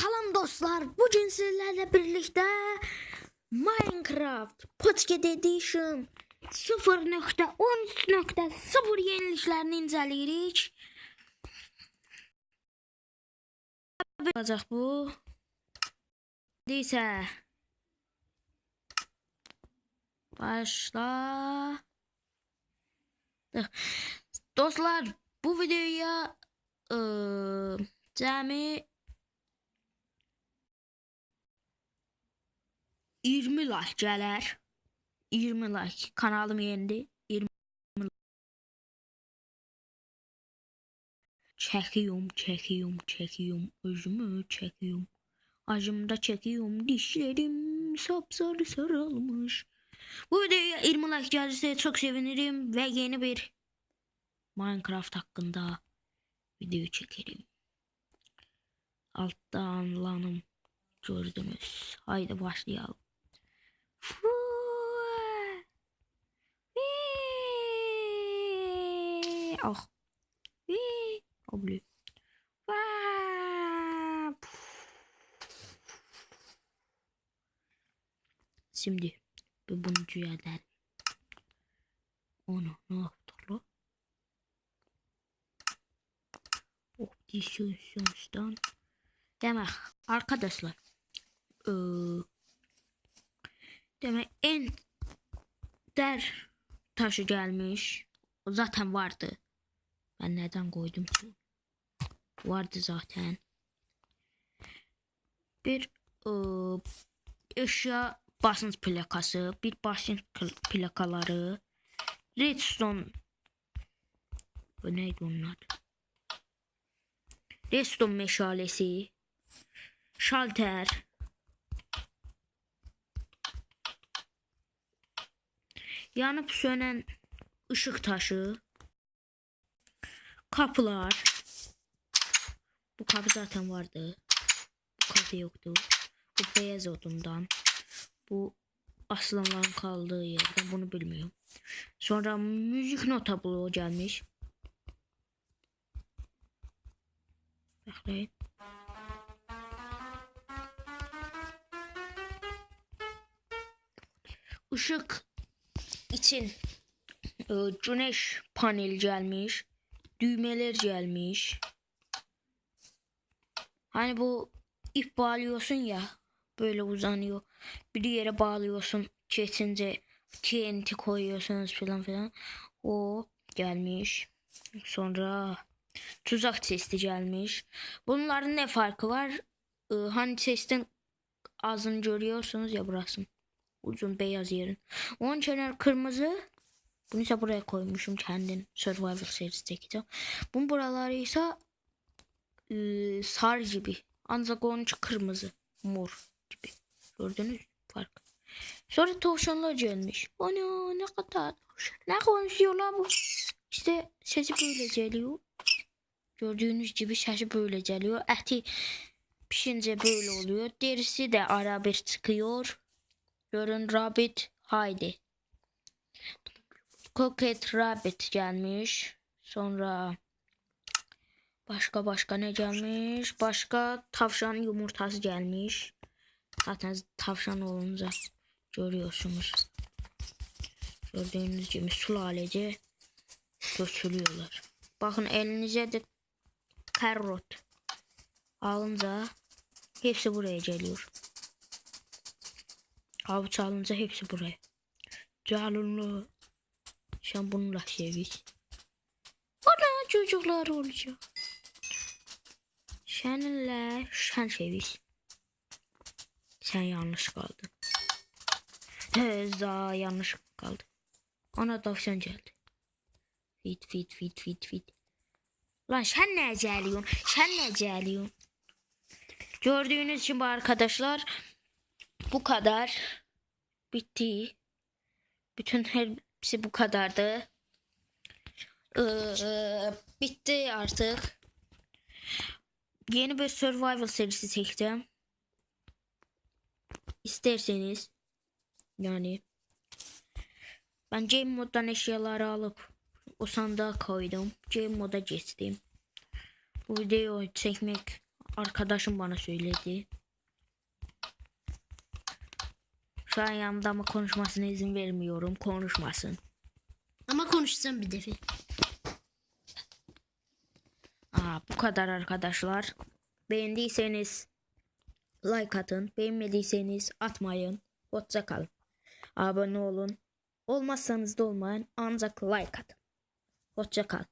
Salam dostlar. Bugün sizlerle birlikte Minecraft Pocket Edition 0.13.0 yeniliklerini inceleyirik. Olacak bu. Neyse. Başla. Dostlar bu videoya ıı, cəmi 20 like gələr. 20 like. Kanalım yendi. 20 Çekiyorum, çekiyorum, çekiyorum. Özümü çekiyorum. Acımda çekiyorum. Dişlerim sapsarı sarılmış. Bu videoya 20 like gelirse çok sevinirim ve yeni bir Minecraft hakkında video çekerim. Altta anlanım gördünüz. Haydi başlayalım. Ah. Vii. Oblu. Vaa. Şimdi bir bunu düğerler. Onu ne yaptık lan? Optimizasyondan. Demek arkadaşlar. Eee Demek en der taşı gelmiş. Zaten vardı. Ben neden koydum ki? Vardı zaten. Bir ıı, eşya basınç plakası, bir basınç plakaları, redstone bu neydi onun adı? Redstone meşalesi, şalter, yanıp sönen ışık taşı, kapılar. Bu kapı zaten vardı. Bu kapı yoktu. Bu beyaz odundan. Bu aslanların kaldığı yerden bunu bilmiyorum. Sonra müzik nota bloğu gelmiş. Bekleyin. Işık için e, güneş panel gelmiş. Düğmeler gelmiş. Hani bu ip bağlıyorsun ya böyle uzanıyor. Bir yere bağlıyorsun kesince TNT koyuyorsunuz falan filan. O gelmiş. Sonra tuzak testi gelmiş. Bunların ne farkı var? Ee, hani testin ağzını görüyorsunuz ya burası. Uzun beyaz yerin. Onun kenar kırmızı. Bunu ise buraya koymuşum kendin. Survivor serisi de. Bunun buraları ise e, sarı gibi. Ancak onun kırmızı. Mor gibi. Gördünüz fark. Sonra tavşanlar gelmiş. Ana ne kadar. Ne konuşuyorlar bu? İşte sesi böyle geliyor. Gördüğünüz gibi sesi böyle geliyor. Eti pişince böyle oluyor. Derisi de ara bir çıkıyor. Görün Rabbit haydi. Cocket Rabbit gelmiş. Sonra başka başka ne gelmiş? Başka tavşan yumurtası gelmiş. Zaten tavşan olunca görüyorsunuz. Gördüğünüz gibi sulalece götürüyorlar. Bakın elinize de karot alınca hepsi buraya geliyor. Avuç alınca hepsi buraya. Canlı. Bununla seviş. Ana çocuklar olacak. Seninle sen seviş. Sen yanlış kaldın. Heza yanlış kaldı. Ana tavşan geldi. Fit fit fit fit fit. Lan sen ne geliyorsun? Sen ne geliyorsun? Gördüğünüz gibi arkadaşlar bu kadar bitti. Bütün hepsi bu kadardı. Ee, bitti artık. Yeni bir survival serisi çekeceğim. İsterseniz yani ben game moddan eşyaları alıp o sandığa koydum. Game moda geçtim. Bu videoyu çekmek arkadaşım bana söyledi. Şu an yanımda ama konuşmasına izin vermiyorum. Konuşmasın. Ama konuşsam bir defa. Aa, bu kadar arkadaşlar. Beğendiyseniz like atın. Beğenmediyseniz atmayın. Hoşça kalın. Abone olun. Olmazsanız da olmayın. Ancak like atın. Hoşça kalın.